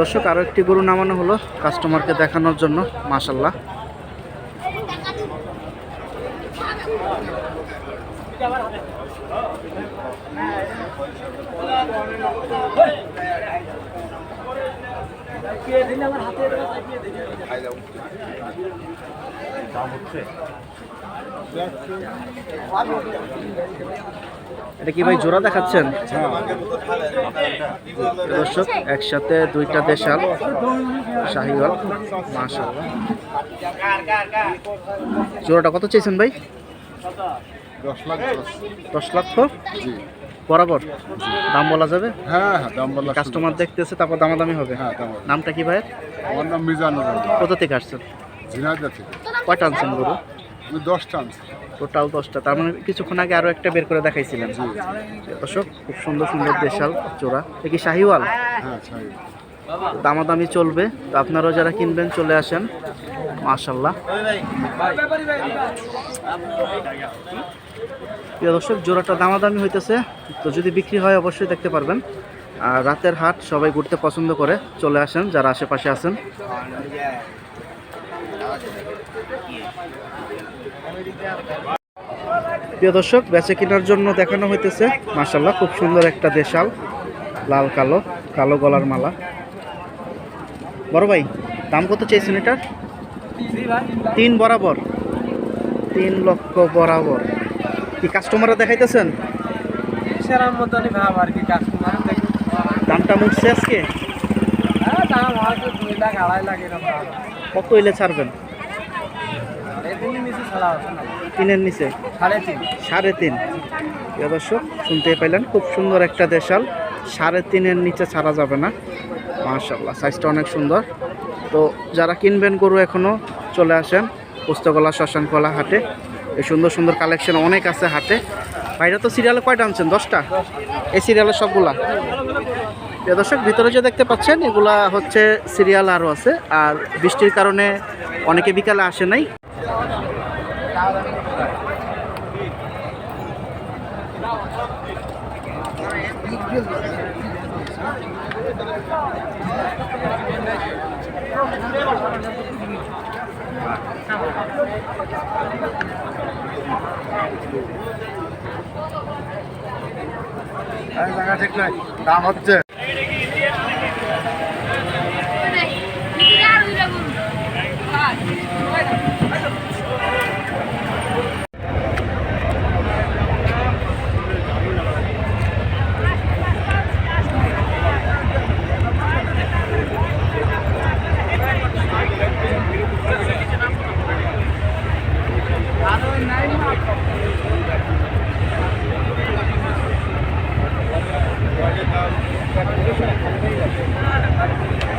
দর্শক আরও একটি গরু নামানো হলো কাস্টমারকে দেখানোর জন্য মাশাল্লাহ এটা কি ভাই জোড়া দেখাচ্ছেন? দর্শক একসাথে দুইটা দেশাল শাহিওয়াল মাশাআল্লাহ। জোড়াটা কত চেয়েছেন ভাই? দশ লাখ দশ। লক্ষ? বরাবর? দাম বলা যাবে? হ্যাঁ হ্যাঁ দাম বলা কাস্টমার দেখতেছে তারপর দামাদামি হবে। হ্যাঁ দাম নামটা কি ভাইয়ের? আমার নাম মিজানুর কোথা থেকে আসছেন? ঝিনাইদা থেকে। কয়টা আনছেন গরু? দশটা আনছি টোটাল দশটা। তার মানে কিছুক্ষণ আগে আরও একটা বের করে দেখাইছিলেন। দর্শক খুব সুন্দর সুন্দর দেশাল চোরা। এ কি শাহিওয়াল? হ্যাঁ দামাদামি চলবে। তো আপনারাও যারা কিনবেন চলে আসেন। মাশাল্লাহ প্রিয় দর্শক জোড়াটা দামাদামি হইতেছে। তো যদি বিক্রি হয় অবশ্যই দেখতে পারবেন। আর রাতের হাট সবাই ঘুরতে পছন্দ করে। চলে আসেন যারা আশেপাশে আছেন। প্রিয় দর্শক বেচে কেনার জন্য দেখানো হইতেছে মাশাল্লাহ খুব সুন্দর একটা দেশাল লাল কালো কালো গলার মালা। বড় ভাই দাম কত চেয়েছেন এটার? তিন বরাবর। তিন লক্ষ বরাবর। কি কাস্টমাররা দেখাইতেছেন? সেরার মতনই ভাব আর কি দামটা মুখছে আজকে? হ্যাঁ কত এলে ছাড়বেন এদিনই নিচে ছাড়া আছে না তিনের নিচে? সাড়ে তিন। দর্শক শুনতে পাইলেন, খুব সুন্দর একটা দেশাল। সাড়ে তিনের নিচে ছাড়া যাবে না। মাশাল্লাহ সাইজটা অনেক সুন্দর। তো যারা কিনবেন গরু এখনও চলে আসেন পুস্তকলা শ্মশানকলা হাটে। এই সুন্দর সুন্দর কালেকশন অনেক আছে হাটে। বাইরে তো সিরিয়ালে কয়টা আনছেন? দশটা? এই সিরিয়ালের সবগুলা? দর্শক, ভিতরে যে দেখতে পাচ্ছেন, এগুলা হচ্ছে সিরিয়াল আরও আছে। আর বৃষ্টির কারণে অনেকে বিকালে আসে নাই। জায়গা ঠিক নাই দাম হচ্ছে। Thank you.